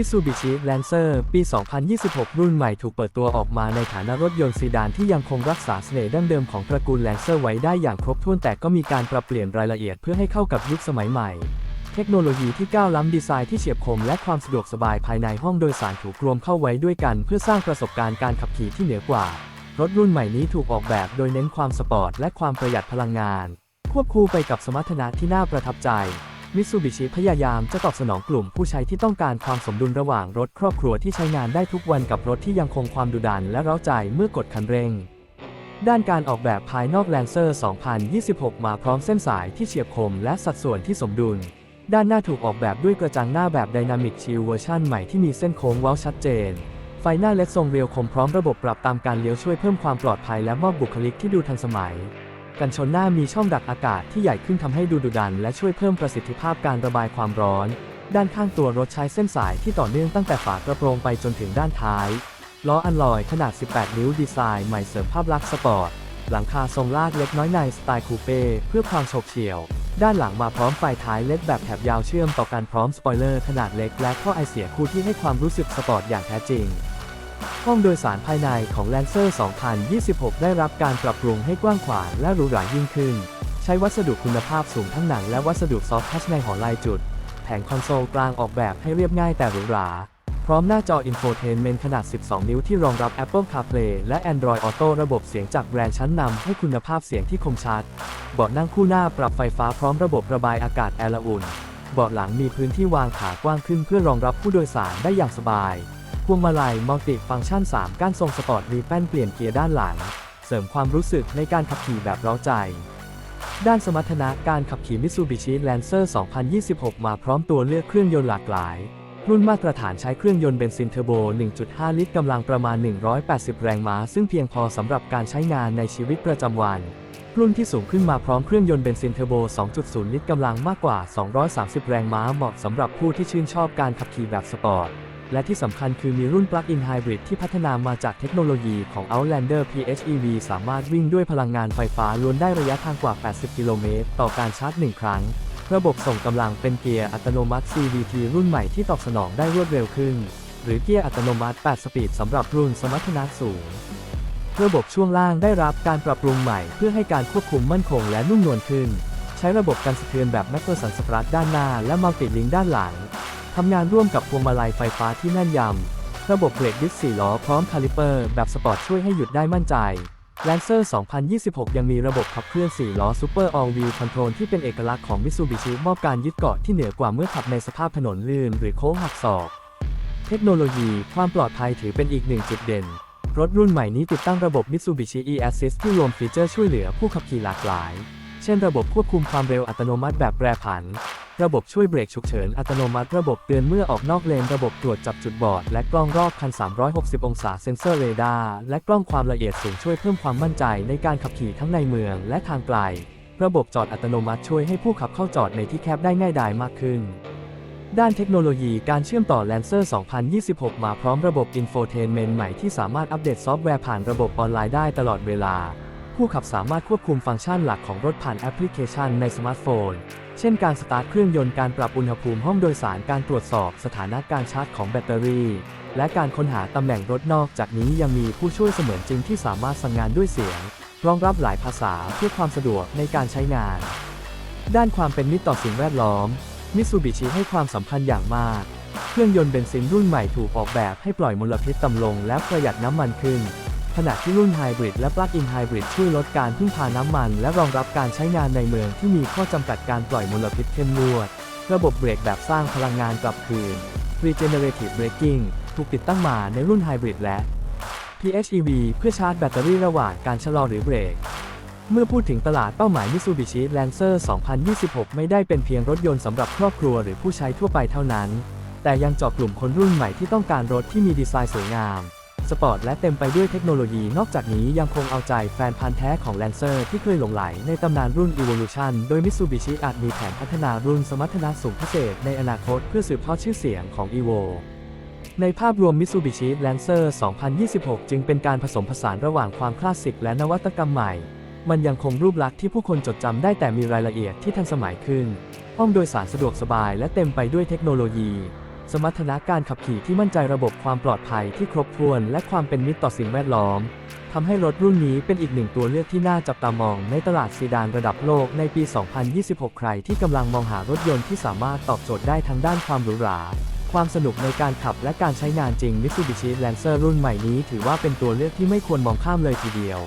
Mitsubishi Lancer ปี 2026 รุ่นใหม่ถูกเปิดตัวออกมาในฐานะรถยนต์ซีดานที่ยังคงรักษาเสน่ห์ดั้งเดิมของตระกูล Lancer ไว้ได้อย่างครบถ้วนแต่ก็มีการปรับเปลี่ยนรายละเอียดเพื่อให้เข้ากับยุคสมัยใหม่ เทคโนโลยีที่ก้าวล้ำดีไซน์ที่เฉียบคมและความสะดวกสบายภายในห้องโดยสารถูกรวมเข้าไว้ด้วยกัน เพื่อสร้างประสบการณ์การขับขี่ที่เหนือกว่า รถรุ่นใหม่นี้ถูกออกแบบโดยเน้นความสปอร์ตและความประหยัดพลังงาน ควบคู่ไปกับสมรรถนะที่น่าประทับใจ มิตซูบิชิพยายามจะตอบสนองกลุ่มผู้ใช้ที่ต้องการความสมดุลระหว่างรถครอบครัวที่ใช้งานได้ทุกวันกับรถที่ยังคงความดุดันและเร้าใจเมื่อกดคันเร่ง ด้านการออกแบบภายนอก Lancer 2026 มาพร้อมเส้นสายที่เฉียบคมและสัดส่วนที่สมดุล ด้านหน้าถูกออกแบบด้วยกระจังหน้าแบบ Dynamic Shield เวอร์ชันใหม่ที่มีเส้นโค้งเว้าชัดเจน ไฟหน้าเล็ดทรงเรียวคมพร้อมระบบปรับตามการเลี้ยวช่วยเพิ่มความปลอดภัยและมอบบุคลิกที่ดูทันสมัย กันชนหน้ามีช่องดักอากาศที่ใหญ่ขึ้นทำให้ดูดุดัน และช่วยเพิ่มประสิทธิภาพการระบายความร้อน ด้านข้างตัวรถใช้เส้นสายที่ต่อเนื่องตั้งแต่ฝากระโปรงไปจนถึงด้านท้าย ล้ออันลอยขนาด 18 นิ้วดีไซน์ใหม่เสริมภาพลักษณ์สปอร์ต หลังคาทรงลากเล็กน้อยในสไตล์คูเป้เพื่อความโฉบเฉี่ยว ด้านหลังมาพร้อมไฟท้ายเล็ดแบบแถบยาวเชื่อมต่อกันพร้อมสปอยเลอร์ขนาดเล็กและท่อไอเสียคู่ที่ให้ความรู้สึกสปอร์ตอย่างแท้จริง ห้องโดยสารภายในของ Lancer 2026 ได้รับการปรับปรุงให้กว้างขวางและหรูหรายิ่งขึ้น ใช้วัสดุคุณภาพสูงทั้งหนังและวัสดุซอฟทัชในหอลายจุด แผงคอนโซลกลางออกแบบให้เรียบง่ายแต่หรูหรา พร้อมหน้าจออินโฟเทนเมนต์ขนาด 12 นิ้วที่รองรับ Apple CarPlay และ Android Auto ระบบเสียงจากแบรนด์ชั้นนำให้คุณภาพเสียงที่คมชัด เบาะนั่งคู่หน้าปรับไฟฟ้าพร้อมระบบระบายอากาศแอร์ละอุ่น เบาะหลังมีพื้นที่วางขากว้างขึ้นเพื่อรองรับผู้โดยสารได้อย่างสบาย พวงมาลัยมัลติฟังก์ชัน 3 ก้านทรงสปอร์ตรีแป้นเปลี่ยนเกียร์ด้านหลัง เสริมความรู้สึกในการขับขี่แบบเร้าใจ ด้านสมรรถนะการขับขี่ Mitsubishi Lancer 2026 มาพร้อมตัวเลือกเครื่องยนต์หลากหลาย รุ่นมาตรฐานใช้เครื่องยนต์เบนซินเทอร์โบ 1.5 ลิตรกำลังประมาณ 180 แรงม้า ซึ่งเพียงพอสำหรับการใช้งานในชีวิตประจำวันรุ่นที่สูงขึ้นมาพร้อมเครื่องยนต์เบนซินเทอร์โบ 2.0 ลิตรกำลังมากกว่า 230 แรงม้าเหมาะสำหรับผู้ที่ชื่นชอบการขับขี่แบบสปอร์ต และที่สำคัญคือมีรุ่น Plug-in Hybrid ที่พัฒนามาจากเทคโนโลยีของ Outlander PHEV สามารถวิ่งด้วยพลังงานไฟฟ้าล้วนได้ระยะทางกว่า 80 กิโลเมตร ต่อการชาร์จ 1 ครั้ง ระบบส่งกำลังเป็นเกียร์อัตโนมัติ CVT รุ่นใหม่ที่ตอบสนองได้รวดเร็วขึ้น หรือเกียร์อัตโนมัติ 8 สปีดสำหรับรุ่นสมรรถนะสูง ระบบช่วงล่างได้รับการปรับปรุงใหม่เพื่อให้การควบคุมมั่นคงและนุ่มนวลขึ้น ใช้ระบบกันสะเทือนแบบแมกเ e อร์สันสปรัตด้านหน้าและมัลติลิงด้านหลัง ทำงานร่วมกับพวงมาลัยไฟฟ้าที่แน่นยำ ระบบเบรกดิส4ล้อพร้อมคาลิเปอร์แบบสปอร์ตช่วยให้หยุดได้มั่นใจ Lancer 2026 ยังมีระบบขับเคลื่อน 4 ล้อ Super All Wheel Control ที่เป็นเอกลักษณ์ของ Mitsubishi มอบการยึดเกาะที่เหนือกว่าเมื่อขับในสภาพถนนลื่นหรือโค้งหักศอก เทคโนโลยีความปลอดภัยถือเป็นอีกหนึ่งจุดเด่น รถรุ่นใหม่นี้ติดตั้งระบบ Mitsubishi e-Assist ที่รวมฟีเจอร์ช่วยเหลือผู้ขับขี่หลากหลาย เช่นระบบควบคุมความเร็วอัตโนมัติแบบแปรผัน ระบบช่วยเบรกฉุกเฉินอัตโนมัติ ระบบเตือนเมื่อออกนอกเลน ระบบตรวจจับจุดบอด และกล้องรอบคัน 360 องศาเซ็นเซอร์เรดาร์ และกล้องความละเอียดสูงช่วยเพิ่มความมั่นใจในการขับขี่ทั้งในเมืองและทางไกล ระบบจอดอัตโนมัติช่วยให้ผู้ขับเข้าจอดในที่แคบได้ง่ายดายมากขึ้นด้านเทคโนโลยีการเชื่อมต่อ Lancer 2026 มาพร้อมระบบ Infotainment ใหม่ที่สามารถอัปเดตซอฟต์แวร์ผ่านระบบออนไลน์ได้ตลอดเวลา ผู้ขับสามารถควบคุมฟังก์ชันหลักของรถผ่านแอปพลิเคชันในสมาร์ทโฟน เช่นการสตาร์ทเครื่องยนต์การปรับอุณหภูมิห้องโดยสารการตรวจสอบสถานะการชาร์จของแบตเตอรี่ และการค้นหาตำแหน่งรถนอกจากนี้ยังมีผู้ช่วยเสมือนจริงที่สามารถสั่งงานด้วยเสียง รองรับหลายภาษาเพื่อความสะดวกในการใช้งาน ด้านความเป็นมิตรต่อสิ่งแวดล้อมมิตซูบิชิให้ความสำคัญอย่างมาก เครื่องยนต์เบนซินรุ่นใหม่ถูกออกแบบให้ปล่อยมลพิษต่ำลงและประหยัดน้ำมันขึ้น ขณะที่รุ่นไฮบริดและปลั๊กอินไฮบริดช่วยลดการพึ่งพาน้ำมัน และรองรับการใช้งานในเมืองที่มีข้อจำกัดการปล่อยมลพิษเข้มงวด ระบบเบรกแบบสร้างพลังงานกลับคืน Regenerative Braking ถูกติดตั้งมาในรุ่นไฮบริดและ PHEV เพื่อชาร์จแบตเตอรี่ระหว่างการชะลอหรือเบรก เมื่อพูดถึงตลาดเป้าหมาย Mitsubishi Lancer 2026 ไม่ได้เป็นเพียงรถยนต์สำหรับครอบครัวหรือผู้ใช้ทั่วไปเท่านั้น แต่ยังเจาะกลุ่มคนรุ่นใหม่ที่ต้องการรถที่มีดีไซน์สวยงาม สปอร์ตและเต็มไปด้วยเทคโนโลยี นอกจากนี้ยังคงเอาใจแฟนพันธ์แท้ของ Lancer ที่เคยหลงไหลในตำนานรุ่น Evolution โดย Mitsubishi อาจมีแผนพัฒนารุ่นสมรรถนะสูงพิเศษในอนาคตเพื่อสืบทอดชื่อเสียงของ Evo ในภาพรวม Mitsubishi Lancer 2026 จึงเป็นการผสมผสานระหว่างความคลาสสิกและนวัตกรรมใหม่ มันยังคงรูปลักษณ์ที่ผู้คนจดจำได้แต่มีรายละเอียดที่ทันสมัยขึ้น ห้องโดยสารสะดวกสบายและเต็มไปด้วยเทคโนโลยี สมรรถนะการขับขี่ที่มั่นใจระบบความปลอดภัยที่ครบถ้วน และความเป็นมิตรต่อสิ่งแวดล้อมทำให้รถรุ่นนี้เป็นอีกหนึ่งตัวเลือกที่น่าจับตามองในตลาดซีดานระดับโลกในปี 2026 ใครที่กำลังมองหารถยนต์ที่สามารถตอบโจทย์ได้ทั้งด้านความหรูหราความสนุกในการขับและการใช้งานจริง Mitsubishi Lancer รุ่นใหม่นี้ถือว่าเป็นตัวเลือกที่ไม่ควรมองข้ามเลยทีเดียว